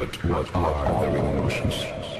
But what are their emotions?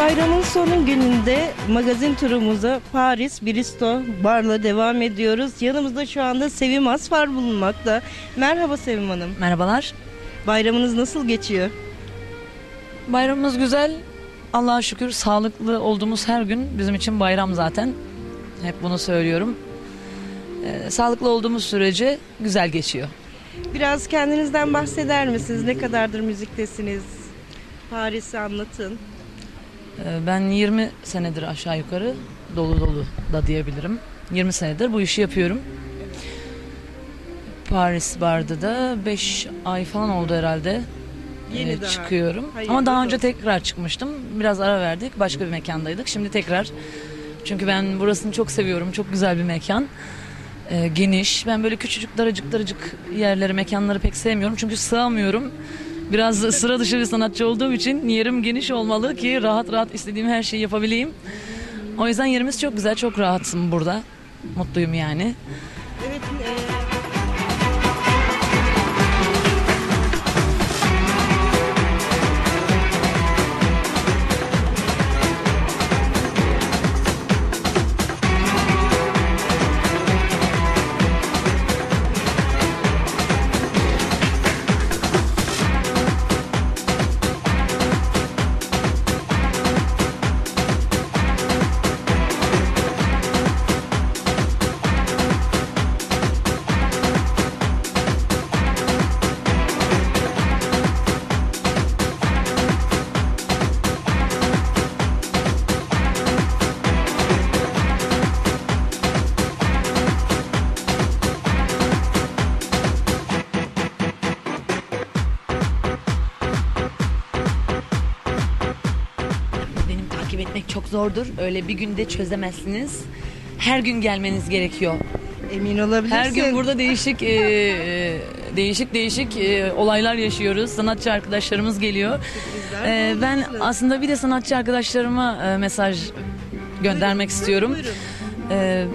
Bayramın son gününde magazin turumuza Paris Bristol Bar'la devam ediyoruz. Yanımızda şu anda Sevim Asfar bulunmakta. Merhaba Sevim Hanım. Merhabalar. Bayramınız nasıl geçiyor? Bayramımız güzel. Allah'a şükür sağlıklı olduğumuz her gün bizim için bayram zaten. Hep bunu söylüyorum. Ee, sağlıklı olduğumuz sürece güzel geçiyor. Biraz kendinizden bahseder misiniz? Ne kadardır müziktesiniz? Paris'i anlatın. Ee, ben 20 senedir aşağı yukarı dolu dolu da diyebilirim. 20 senedir bu işi yapıyorum. Paris Bar'da da 5 ay falan oldu herhalde. Yeni Ee, daha. çıkıyorum. Hayırlı Ama daha önce olsun. tekrar çıkmıştım. Biraz ara verdik. Başka bir mekandaydık. Şimdi tekrar. Çünkü ben burasını çok seviyorum. Çok güzel bir mekan. Ee, geniş. Ben böyle küçücük daracık daracık yerleri, mekanları pek sevmiyorum. Çünkü sığamıyorum. Biraz sıra dışı bir sanatçı olduğum için yerim geniş olmalı ki rahat rahat istediğim her şeyi yapabileyim. O yüzden yerimiz çok güzel, çok rahatım burada. Mutluyum yani. Çok zordur. Öyle bir günde çözemezsiniz. Her gün gelmeniz gerekiyor. Emin olabilirsin. Her gün burada değişik e, e, değişik değişik e, olaylar yaşıyoruz. Sanatçı arkadaşlarımız geliyor. E, ben aslında bir de sanatçı arkadaşlarıma e, mesaj göndermek istiyorum. Buyurun. E,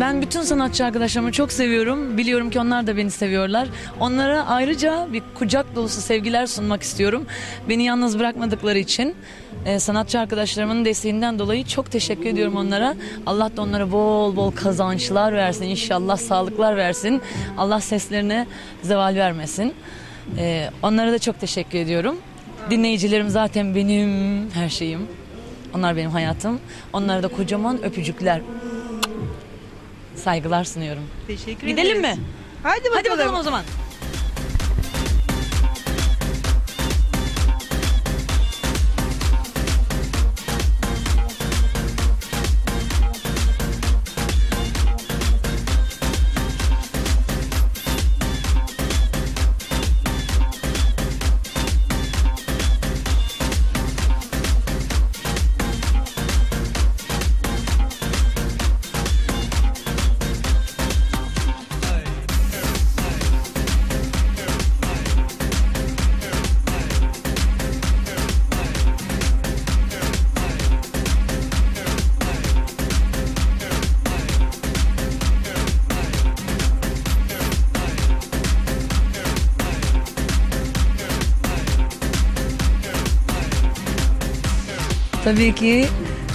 ben bütün sanatçı arkadaşlarımı çok seviyorum. Biliyorum ki onlar da beni seviyorlar. Onlara ayrıca bir kucak dolusu sevgiler sunmak istiyorum. Beni yalnız bırakmadıkları için. e, sanatçı arkadaşlarımın desteğinden dolayı çok teşekkür ediyorum onlara. Allah da onlara bol bol kazançlar versin. İnşallah sağlıklar versin. Allah seslerine zeval vermesin. E, onlara da çok teşekkür ediyorum. Dinleyicilerim zaten benim her şeyim. Onlar benim hayatım. Onlara da kocaman öpücükler. Saygılar sunuyorum. Teşekkür Gidelim ederiz. mi? Hadi bakalım. Hadi bakalım o zaman. Tabii ki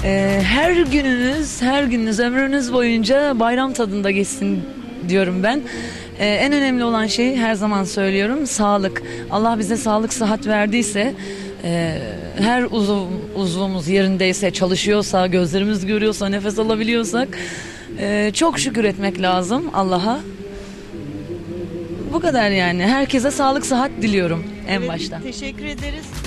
e, her gününüz, her gününüz, ömrünüz boyunca bayram tadında geçsin diyorum ben. E, en önemli olan şey her zaman söylüyorum sağlık. Allah bize sağlık, sıhhat verdiyse, e, her uzuv, uzvumuz yerindeyse, çalışıyorsa, gözlerimiz görüyorsa, nefes alabiliyorsak e, çok şükür etmek lazım Allah'a. Bu kadar yani. Herkese sağlık, sıhhat diliyorum en başta. Teşekkür ederiz.